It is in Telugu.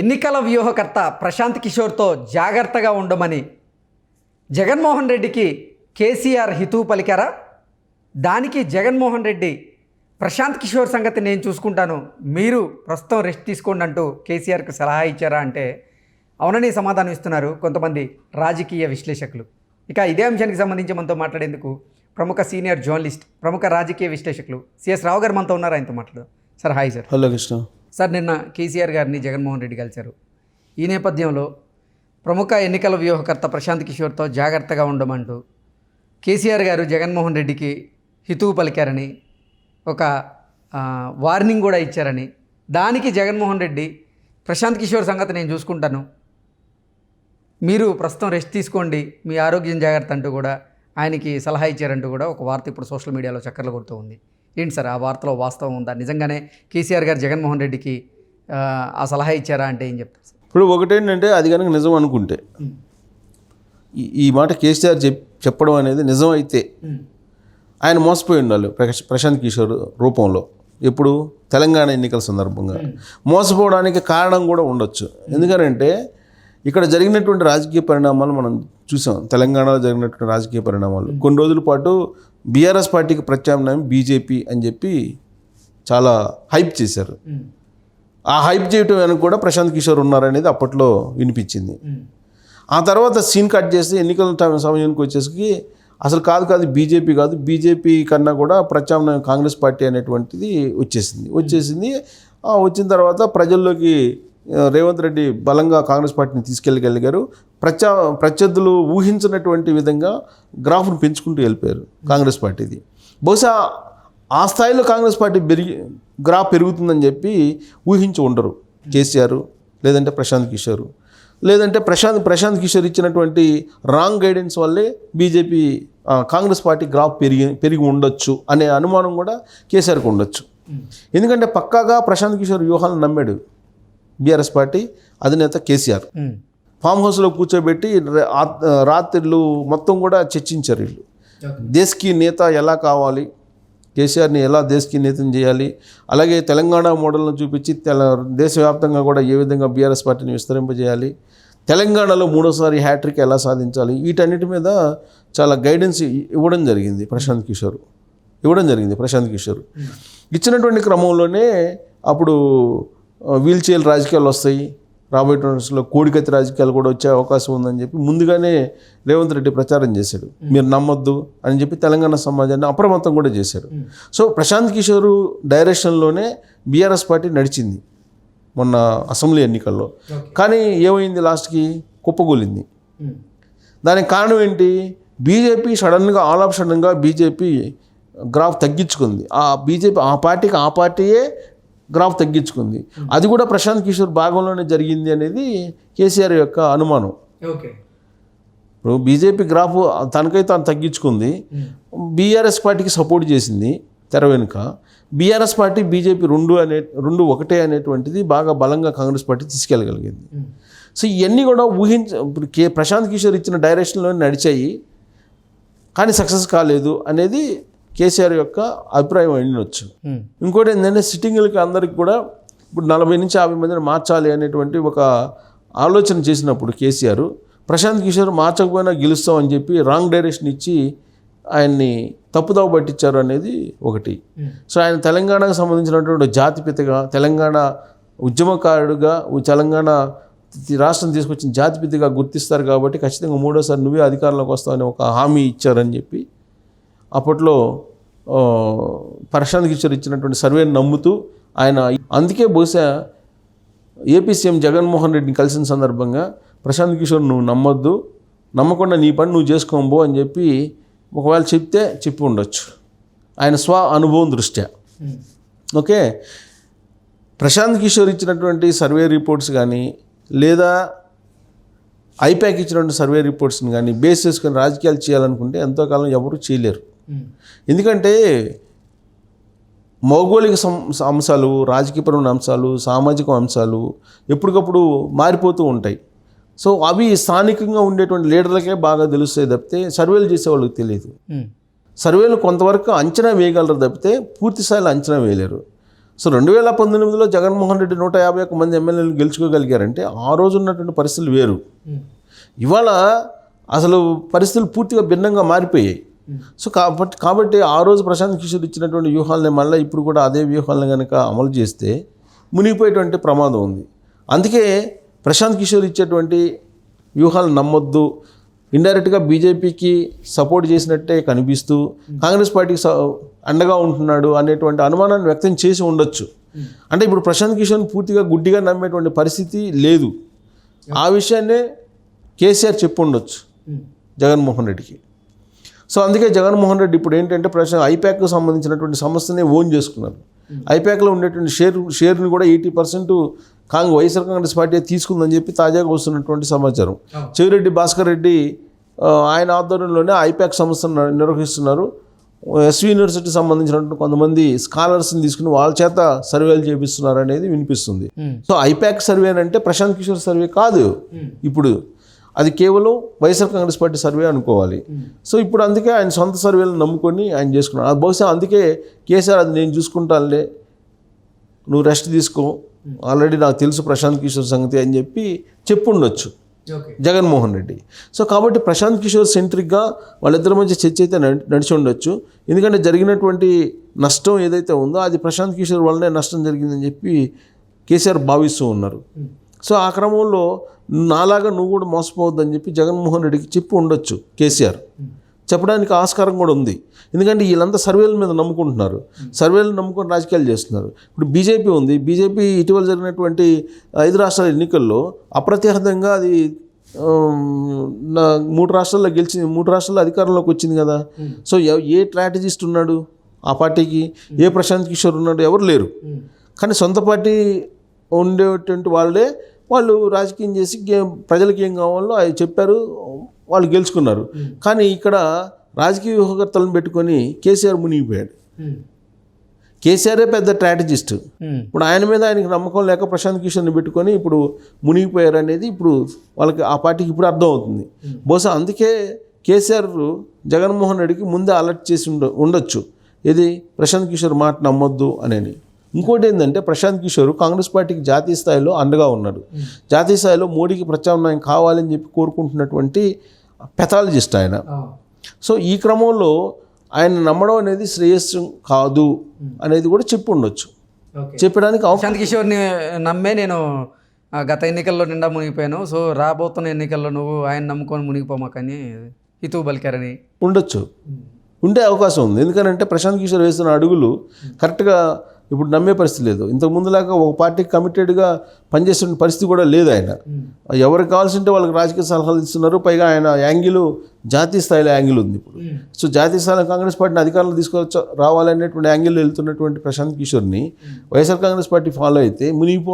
ఎన్నికల వ్యూహకర్త ప్రశాంత్ కిషోర్తో జాగ్రత్తగా ఉండమని జగన్మోహన్ రెడ్డికి కేసీఆర్ హితువు పలికారా? దానికి జగన్మోహన్ రెడ్డి ప్రశాంత్ కిషోర్ సంగతి నేను చూసుకుంటాను మీరు ప్రస్తుతం రెస్ట్ తీసుకోండి అంటూ కేసీఆర్కు సలహా ఇచ్చారా అంటే అవునని సమాధానం ఇస్తున్నారు కొంతమంది రాజకీయ విశ్లేషకులు. ఇక ఇదే అంశానికి సంబంధించి మనతో మాట్లాడేందుకు ప్రముఖ సీనియర్ జర్నలిస్ట్ ప్రముఖ రాజకీయ విశ్లేషకులు సిఎస్ రావు గారు మనతో ఉన్నారు ఆయనతో మాట్లాడు sir hi sir. Hello Krishna. Sir నిన్న కేసీఆర్ గారిని జగన్మోహన్ రెడ్డి కలిశారు. ఈ నేపథ్యంలో ప్రముఖ ఎన్నికల వ్యూహకర్త ప్రశాంత్ కిషోర్తో జాగ్రత్తగా ఉండమంటూ కేసీఆర్ గారు జగన్మోహన్ రెడ్డికి హితువు పలికారని ఒక వార్నింగ్ కూడా ఇచ్చారని. దానికి జగన్మోహన్ రెడ్డి ప్రశాంత్ కిషోర్ సంగతి నేను చూసుకుంటాను. మీరు ప్రస్తుతం రెస్ట్ తీసుకోండి మీ ఆరోగ్యం జాగ్రత్త అంటూ కూడా ఆయనకి సలహా ఇచ్చారంటూ కూడా ఒక వార్త ఇప్పుడు సోషల్ మీడియాలో చక్కర్లు కొడుతూ ఉంది. ఏంటి సార్ ఆ వార్తలో వాస్తవం ఉందా? నిజంగానే కేసీఆర్ గారు జగన్మోహన్ రెడ్డికి ఆ, సలహా ఇచ్చారా అంటే ఏం చెప్తారు సార్? ఇప్పుడు ఒకటేంటంటే అది కనుక నిజం అనుకుంటే ఈ మాట కేసీఆర్ చెప్ చెప్పడం అనేది నిజం అయితే ఆయన మోసపోయి ఉండాలి ప్రశాంత్ కిషోర్ రూపంలో. ఎప్పుడు? తెలంగాణ ఎన్నికల సందర్భంగా. మోసపోవడానికి కారణం కూడా ఉండొచ్చు. ఎందుకంటే ఇక్కడ జరిగినటువంటి రాజకీయ పరిణామాలు మనం చూసాం. తెలంగాణలో జరిగినటువంటి రాజకీయ పరిణామాలు. కొన్ని రోజుల పాటు బీఆర్ఎస్ పార్టీకి ప్రత్యామ్నాయం బీజేపీ అని చెప్పి చాలా హైప్ చేశారు. ఆ హైప్ చేయటం వెనక కూడా ప్రశాంత్ కిషోర్ ఉన్నారనేది అప్పట్లో వినిపించింది. ఆ తర్వాత సీన్ కట్ చేసి ఎన్నికల సమయానికి వచ్చేసరికి అసలు కాదు కాదు బీజేపీ కాదు బీజేపీ కన్నా కూడా ప్రత్యామ్నాయం కాంగ్రెస్ పార్టీ అనేటువంటిది వచ్చేసింది. వచ్చేసింది. వచ్చిన తర్వాత ప్రజల్లోకి రేవంత్ రెడ్డి బలంగా కాంగ్రెస్ పార్టీని తీసుకెళ్ళగలిగారు. ప్రత్యా ప్రత్యర్థులు ఊహించినటువంటి విధంగా గ్రాఫ్ను పెంచుకుంటూ వెళ్ళిపోయారు కాంగ్రెస్ పార్టీది. బహుశా ఆ స్థాయిలో కాంగ్రెస్ పార్టీ పెరిగి గ్రాఫ్ పెరుగుతుందని చెప్పి ఊహించి ఉండరు కేసీఆర్ లేదంటే ప్రశాంత్ కిషోర్. లేదంటే ప్రశాంత్ ప్రశాంత్ కిషోర్ ఇచ్చినటువంటి రాంగ్ గైడెన్స్ వల్లే బీజేపీ కాంగ్రెస్ పార్టీ గ్రాఫ్ పెరిగి పెరిగి ఉండొచ్చు అనే అనుమానం కూడా కేసీఆర్కి ఉండొచ్చు. ఎందుకంటే పక్కాగా ప్రశాంత్ కిషోర్ వ్యూహాలను నమ్మాడు. బీఆర్ఎస్ పార్టీ అధినేత కేసీఆర్. ఫామ్ హౌస్లో కూర్చోబెట్టి రాత్రిళ్ళు మొత్తం కూడా చర్చించారు వీళ్ళు. దేశ్కి నేత ఎలా కావాలి? కేసీఆర్ని ఎలా దేశ్కి నేతను చేయాలి? అలాగే తెలంగాణ మోడల్ను చూపించి తెల దేశవ్యాప్తంగా కూడా ఏ విధంగా బీఆర్ఎస్ పార్టీని విస్తరింపజేయాలి? తెలంగాణలో మూడోసారి హ్యాట్రిక్ ఎలా సాధించాలి? వీటన్నిటి మీద చాలా గైడెన్స్ ఇవ్వడం జరిగింది ప్రశాంత్ కిషోర్. ఇవ్వడం జరిగింది ప్రశాంత్ కిషోర్. ఇచ్చినటువంటి క్రమంలోనే అప్పుడు వీల్ చైర్ రాజకీయాలు వస్తాయి. రాబోయే రోజుల్లో కోడికత్తి రాజకీయాలు కూడా వచ్చే అవకాశం ఉందని చెప్పి ముందుగానే రేవంత్ రెడ్డి ప్రచారం చేశాడు. మీరు నమ్మొద్దు అని చెప్పి తెలంగాణ సమాజాన్ని అప్రమత్తం కూడా చేశాడు సో ప్రశాంత్ కిషోర్ డైరెక్షన్లోనే బీఆర్ఎస్ పార్టీ నడిచింది మొన్న అసెంబ్లీ ఎన్నికల్లో. కానీ ఏమైంది లాస్ట్కి? కుప్పగూలింది దానికి కారణం ఏంటి? బీజేపీ సడన్గా ఆల్ ఆఫ్ సడన్గా బీజేపీ గ్రాఫ్ తగ్గించుకుంది. ఆ బీజేపీ ఆ పార్టీకి ఆ పార్టీయే గ్రాఫ్ తగ్గించుకుంది. అది కూడా ప్రశాంత్ కిషోర్ భాగంలోనే జరిగింది అనేది కేసీఆర్ యొక్క అనుమానం. ఓకే. ఇప్పుడు బీజేపీ గ్రాఫ్ తనకైతే తాను తగ్గించుకుంది. బీఆర్ఎస్ పార్టీకి సపోర్ట్ చేసింది తెర వెనుక. బీఆర్ఎస్ పార్టీ బీజేపీ రెండు అనే రెండు ఒకటే అనేటువంటిది బాగా బలంగా కాంగ్రెస్ పార్టీ తీసుకెళ్ళగలిగింది. సో ఇవన్నీ కూడా ఊహించ ఇప్పుడు కే ప్రశాంత్ కిషోర్ ఇచ్చిన డైరెక్షన్లో నడిచాయి. కానీ సక్సెస్ కాలేదు అనేది కేసీఆర్ యొక్క అభిప్రాయం ఉమ్. ఇంకోటి ఏంటంటే సిట్టింగ్లకి అందరికి కూడా ఇప్పుడు నలభై నుంచి యాభై మందిని మార్చాలి అనేటువంటి ఒక ఆలోచన చేసినప్పుడు కేసీఆర్ ప్రశాంత్ కిషోర్ మార్చకపోయినా గెలుస్తాం అని చెప్పి రాంగ్ డైరెక్షన్ ఇచ్చి ఆయన్ని తప్పుదవ పట్టించారు అనేది ఒకటి. సో ఆయన తెలంగాణకు సంబంధించినటువంటి జాతిపితగా తెలంగాణ ఉద్యమకారుడుగా తెలంగాణ రాష్ట్రం తీసుకొచ్చిన జాతిపితగా గుర్తిస్తారు కాబట్టి ఖచ్చితంగా మూడోసారి నువ్వే అధికారంలోకి వస్తావని ఒక హామీ ఇచ్చారని చెప్పి అప్పట్లో ప్రశాంత్ కిషోర్ ఇచ్చినటువంటి సర్వేని నమ్ముతూ ఆయన అందుకే బహుశా ఏపీ సీఎం జగన్మోహన్ రెడ్డిని కలిసిన సందర్భంగా ప్రశాంత్ కిషోర్ నువ్వు నమ్మొద్దు నమ్మకుండా నీ పని నువ్వు చేసుకోబో అని చెప్పి ఒకవేళ చెప్తే చెప్పి ఉండొచ్చు. ఆయన స్వ అనుభవం దృష్ట్యా. ఓకే? ప్రశాంత్ కిషోర్ ఇచ్చినటువంటి సర్వే రిపోర్ట్స్ కానీ లేదా ఐపాక్ ఇచ్చినటువంటి సర్వే రిపోర్ట్స్ని కానీ బేస్ చేసుకొని రాజకీయాలు చేయాలనుకుంటే ఎంతో కాలం ఎవరు చేయలేరు. ఎందుకంటే భౌగోళిక అంశాలు రాజకీయపరమైన అంశాలు సామాజిక అంశాలు ఎప్పటికప్పుడు మారిపోతూ ఉంటాయి. సో అవి స్థానికంగా ఉండేటువంటి లీడర్లకే బాగా తెలుస్తాయి తప్పితే సర్వేలు చేసే వాళ్ళకి తెలియదు. సర్వేలు కొంతవరకు అంచనా వేయగలరు తప్పితే పూర్తి స్థాయిలో అంచనా వేయలేరు. సో రెండు వేల పంతొమ్మిదిలో జగన్మోహన్ రెడ్డి నూట యాభై ఒక్క మంది ఎమ్మెల్యేలు గెలుచుకోగలిగారంటే ఆ రోజు ఉన్నటువంటి పరిస్థితులు వేరు. ఇవాళ అసలు పరిస్థితులు పూర్తిగా భిన్నంగా మారిపోయాయి. సో కాబట్టి కాబట్టి ఆ రోజు ప్రశాంత్ కిషోర్ ఇచ్చినటువంటి వ్యూహాలని మళ్ళీ ఇప్పుడు కూడా అదే వ్యూహాలను కనుక అమలు చేస్తే మునిగిపోయేటువంటి ప్రమాదం ఉంది. అందుకే ప్రశాంత్ కిషోర్ ఇచ్చేటువంటి వ్యూహాలు నమ్మొద్దు. ఇండైరెక్ట్గా బీజేపీకి సపోర్ట్ చేసినట్టే కనిపిస్తూ కాంగ్రెస్ పార్టీకి అండగా ఉంటున్నాడు అనేటువంటి అనుమానాన్ని వ్యక్తం చేసి ఉండొచ్చు. అంటే ఇప్పుడు ప్రశాంత్ కిషోర్ని పూర్తిగా గుడ్డిగా నమ్మేటువంటి పరిస్థితి లేదు. ఆ విషయాన్నే కేసీఆర్ చెప్పు ఉండొచ్చు. జగన్మోహన్ రెడ్డికి. సో అందుకే జగన్మోహన్ రెడ్డి ఇప్పుడు ఏంటంటే ప్రశ్న ఐప్యాక్కు సంబంధించినటువంటి సమస్యని ఓన్ చేసుకున్నారు. ఐప్యాక్లో ఉండేటువంటి షేర్ షేర్ని కూడా ఎయిటీ పర్సెంట్ కాంగ్ వైఎస్ఆర్ కాంగ్రెస్ పార్టీ తీసుకుందని చెప్పి తాజాగా వస్తున్నటువంటి సమాచారం. చెవిరెడ్డి భాస్కర్ రెడ్డి ఆయన ఆధ్వర్యంలోనే ఐప్యాక్ సంస్థను నిర్వహిస్తున్నారు. ఎస్వి యూనివర్సిటీ సంబంధించినటువంటి కొంతమంది స్కాలర్స్ని తీసుకుని వాళ్ళ చేత సర్వేలు చేపిస్తున్నారు అనేది వినిపిస్తుంది సో ఐప్యాక్ సర్వే అంటే ప్రశాంత్ కిషోర్ సర్వే కాదు. ఇప్పుడు అది కేవలం వైఎస్ఆర్ కాంగ్రెస్ పార్టీ సర్వే అనుకోవాలి. సో ఇప్పుడు అందుకే ఆయన సొంత సర్వేలు నమ్ముకొని ఆయన చేసుకున్నాడు. అది బహుశా అందుకే కేసీఆర్ అది నేను చూసుకుంటానులే నువ్వు రెస్ట్ తీసుకో ఆల్రెడీ నాకు తెలుసు ప్రశాంత్ కిషోర్ సంగతి అని చెప్పి చెప్పుండొచ్చు జగన్మోహన్ రెడ్డి. సో కాబట్టి ప్రశాంత్ కిషోర్ సెంట్రిక్గా వాళ్ళిద్దరి మధ్య చర్చ అయితే నడి- నడిచి ఉండొచ్చు. ఎందుకంటే జరిగినటువంటి నష్టం ఏదైతే ఉందో అది ప్రశాంత్ కిషోర్ వల్లనే నష్టం జరిగిందని చెప్పి కేసీఆర్ భావిస్తూ ఉన్నారు. సో ఆ క్రమంలో నాలాగా నువ్వు కూడా మోసపోవద్దని చెప్పి జగన్మోహన్ రెడ్డికి చెప్పి ఉండొచ్చు కేసీఆర్. చెప్పడానికి ఆస్కారం కూడా ఉంది. ఎందుకంటే వీళ్ళంతా సర్వేల మీద నమ్ముకుంటున్నారు. సర్వేలు నమ్ముకొని రాజకీయాలు చేస్తున్నారు. ఇప్పుడు బీజేపీ ఉంది. బీజేపీ ఇటీవల జరిగినటువంటి ఐదు రాష్ట్రాల ఎన్నికల్లో అప్రతిహతంగా అది నా మూడు రాష్ట్రాల్లో గెలిచింది మూడు రాష్ట్రాల్లో అధికారంలోకి వచ్చింది కదా. సో ఏ స్ట్రాటజిస్ట్ ఉన్నాడు ఆ పార్టీకి? ఏ ప్రశాంత్ కిషోర్ ఉన్నాడు? ఎవరు లేరు. కానీ సొంత పార్టీ ఉండేటువంటి వాళ్ళే వాళ్ళు రాజకీయం చేసి గే- ప్రజలకి ఏం కావాలో అవి చెప్పారు వాళ్ళు గెలుచుకున్నారు. కానీ ఇక్కడ రాజకీయ వ్యూహకర్తలను పెట్టుకొని కేసీఆర్ మునిగిపోయాడు. కేసీఆరే పెద్ద స్ట్రాటజిస్ట్ ఇప్పుడు ఆయన మీద ఆయనకి నమ్మకం లేక ప్రశాంత్ కిషోర్ని పెట్టుకొని ఇప్పుడు మునిగిపోయారు అనేది ఇప్పుడు వాళ్ళకి ఆ పార్టీకి ఇప్పుడు అర్థం అవుతుంది. బహుశా అందుకే కేసీఆర్ జగన్మోహన్ రెడ్డికి ముందే అలర్ట్ చేసి ఉండ ఉండొచ్చు. ఇది ప్రశాంత్ కిషోర్ మాట నమ్మొద్దు అనేది ఇంకోటి ఏంటంటే ప్రశాంత్ కిషోర్ కాంగ్రెస్ పార్టీకి జాతీయ స్థాయిలో అండగా ఉన్నాడు. జాతీయ స్థాయిలో మోడీకి ప్రత్యామ్నాయం కావాలని చెప్పి కోరుకుంటున్నటువంటి పెథాలజిస్ట్ ఆయన. సో ఈ క్రమంలో ఆయన నమ్మడం అనేది శ్రేయస్సు కాదు అనేది కూడా చెప్పి ఉండొచ్చు. చెప్పడానికి ప్రశాంత్ కిషోర్ని నమ్మే నేను గత ఎన్నికల్లో నిండా మునిగిపోయాను. సో రాబోతున్న ఎన్నికల్లో నువ్వు ఆయన నమ్ముకొని మునిగిపోమాకని హితువు పలికారని ఉండొచ్చు. ఉండే అవకాశం ఉంది. ఎందుకంటే ప్రశాంత్ కిషోర్ వేస్తున్న అడుగులు కరెక్ట్గా ఇప్పుడు నమ్మే పరిస్థితి లేదు. ఇంతకు ముందులాగా ఒక పార్టీకి కమిటెడ్గా పనిచేస్తున్న పరిస్థితి కూడా లేదు ఆయన. ఎవరికి కావాల్సింటే వాళ్ళకి రాజకీయ సలహాలు ఇస్తున్నారు. పైగా ఆయన యాంగిల్ జాతీయ స్థాయిలో యాంగిల్ ఉంది ఇప్పుడు. సో జాతీయ స్థాయిలో కాంగ్రెస్ పార్టీని అధికారంలో తీసుకొచ్చ రావాలనేటువంటి యాంగిల్ వెళ్తున్నటువంటి ప్రశాంత్ కిషోర్ని వైఎస్ఆర్ కాంగ్రెస్ పార్టీ ఫాలో అయితే మునిగిపో